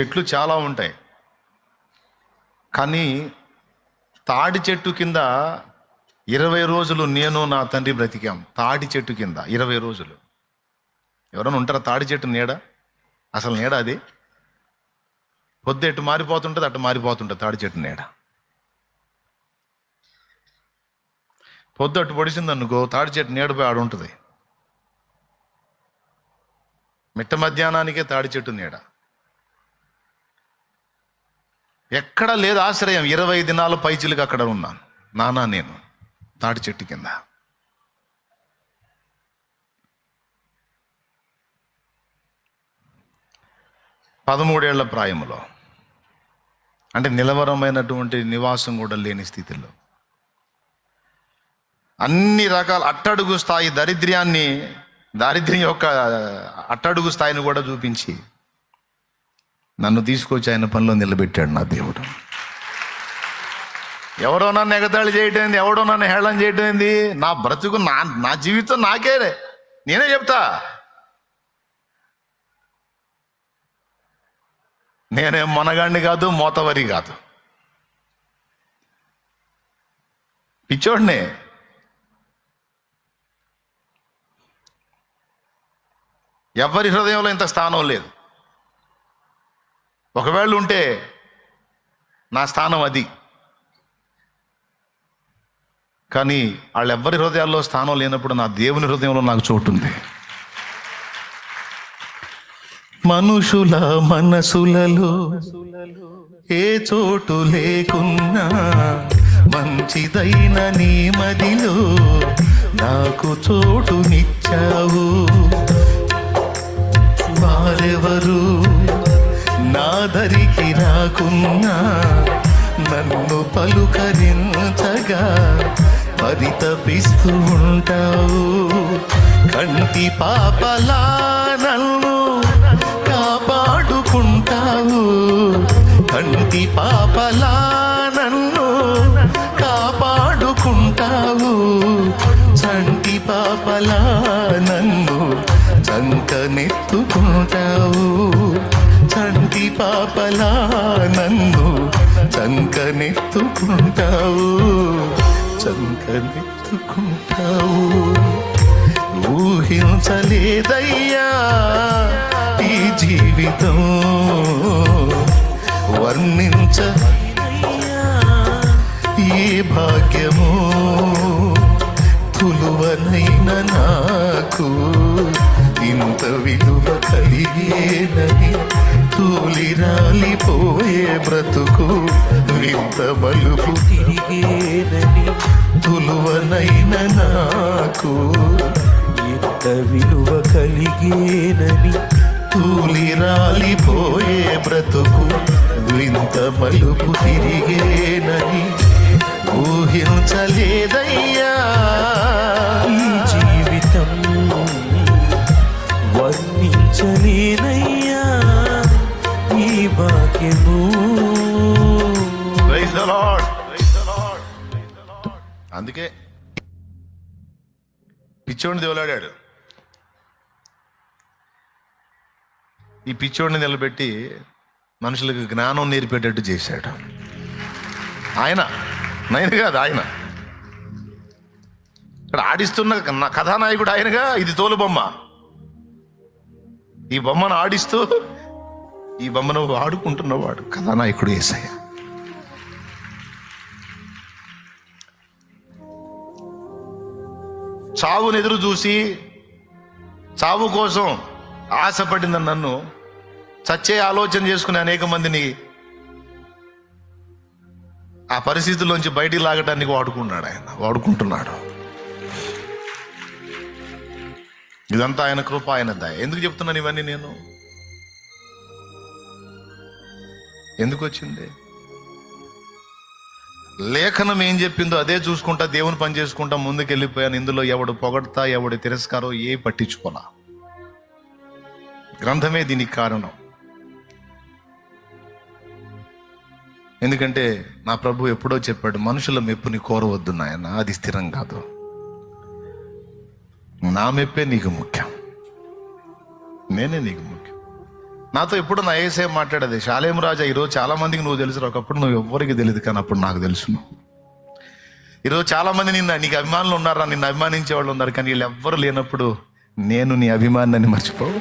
చెట్లు చాలా ఉంటాయి. కానీ తాడి చెట్టు కింద ఇరవై రోజులు నేను నా తండ్రి బ్రతికాం. తాడి చెట్టు కింద ఇరవై రోజులు. ఎవరైనా ఉంటారా తాడి చెట్టు నీడ? అసలు నీడ అది? పొద్దు ఎటు మారిపోతుంటుంది అటు మారిపోతుంటుంది తాడి చెట్టు నీడ. పొద్దు అటు పొడిచింది అనుకో తాడి చెట్టు నీడపై ఆడుంటుంది. మిట్ట మధ్యాహ్నానికే తాడి చెట్టు నీడ. ఎక్కడ లేదు ఆశ్రయం. ఇరవై దినాలు పైచిలుగా అక్కడ ఉన్నాను నానా నేను తాటి చెట్టు కింద. పదమూడేళ్ళ ప్రాయములో. అంటే నిలవరమైనటువంటి నివాసం కూడా లేని స్థితిలో. అన్ని రకాల అట్టడుగు స్థాయి దరిద్ర్యాన్ని దారిద్ర్యం యొక్క అట్టడుగు స్థాయిని కూడా చూపించి నన్ను తీసుకొచ్చి ఆయన పనిలో నిలబెట్టాడు నా దేవుడు. ఎవడో నన్ను ఎగతాళి చేయటం ఏంది? ఎవడో నన్ను హేళన చేయటం ఏంది? నా బ్రతుకు నా నా జీవితం నాకే నేనే చెప్తా. నేనే మనగాడిని కాదు మోతవరి కాదు. పిచ్చోడినే. ఎవరి హృదయంలో ఇంత స్థానం లేదు. ఒకవేళ ఉంటే నా స్థానం అది. కానీ వాళ్ళెవ్వరి హృదయాల్లో స్థానం లేనప్పుడు నా దేవుని హృదయంలో నాకు చోటు ఉంది మనుషుల మనసులలో ఏ చోటు లేకున్నా మంచిదైన నీ మదిలో నాకు చోటునిచ్చావు. వారెవరు నా దరికి రాకున్నా నన్ను పలుకరించగా పరితపిస్తూ ఉంటావు. కంటి పాపలా నన్ను కాపాడుకుంటావు. కంటి పాపలా నన్ను కాపాడుకుంటావు. చంటి పాపలా నన్ను చంకనెత్తుకుంటావు. పాపలా నన్ను చంకనెత్తుకుంటావు చంకనెత్తుకుంటావు. ఊహించలేదయ్యా ఈ జీవితం వర్ణించ ఏ భాగ్యము తులువనైన నాకు ఇంత విలువ కలిగేనని తూలి రాలిపోయే బ్రతుకు వింత బలుపు తిరిగేనని తులువనైన నాకు. ఎంత విలువ కలిగేనని తూలి రాలిపోయే బ్రతుకు వింత మలుపు తిరిగేనని ఊహించలేదయ్యా. భాగ్యము అందుకే పిచ్చోడిని దేవులాడాడు ఈ పిచ్చోడిని నిలబెట్టి మనుషులకు జ్ఞానం నేర్పేటట్టు చేశాడు. ఆయన నైన్ కాదు ఆయన. ఇక్కడ ఆడిస్తున్న కథానాయకుడు ఆయనగా ఇది తోలు బొమ్మ. ఈ బొమ్మను ఆడిస్తూ ఈ బొమ్మను వాడుకుంటున్నవాడు కథానాయకుడు ఏసయ్య. చావును ఎదురు చూసి చావు కోసం ఆశపడిన నన్ను చచ్చే ఆలోచన చేసుకునే అనేక మందిని ఆ పరిస్థితుల్లోంచి బయటికి లాగటానికి వాడుకున్నాడు ఆయన. వాడుకుంటున్నాడు. ఇదంతా ఆయన కృప ఆయన దయ. ఎందుకు చెప్తున్నాను ఇవన్నీ నేను? ఎందుకు వచ్చింది లేఖనం ఏం చెప్పిందో అదే చూసుకుంటా దేవుని పని చేసుకుంటా ముందుకు వెళ్ళిపోయాను ఇందులో ఎవడు పొగడతా ఎవడు తిరస్కారో ఏ పట్టించుకోనా గ్రంథమే దీనికి కారణం. ఎందుకంటే నా ప్రభు ఎప్పుడో చెప్పాడు మనుషుల మెప్పుని కోరవద్దు నాయన అది స్థిరం కాదు. నా మెప్పే నీకు ముఖ్యం. నేనే నీకు ముఖ్యం. నాతో ఎప్పుడు నా ఏసే మాట్లాడేది. శాలేం రాజా ఈరోజు చాలా మందికి నువ్వు తెలుసు ఒకప్పుడు నువ్వు ఎవ్వరికి తెలియదు కానీ అప్పుడు నాకు తెలుసు ఈరోజు చాలామంది నిన్న నీకు అభిమానులు ఉన్నారా? నిన్ను అభిమానించే వాళ్ళు ఉన్నారు కానీ వీళ్ళు ఎవ్వరు లేనప్పుడు నేను నీ అభిమానాన్ని మర్చిపోవు.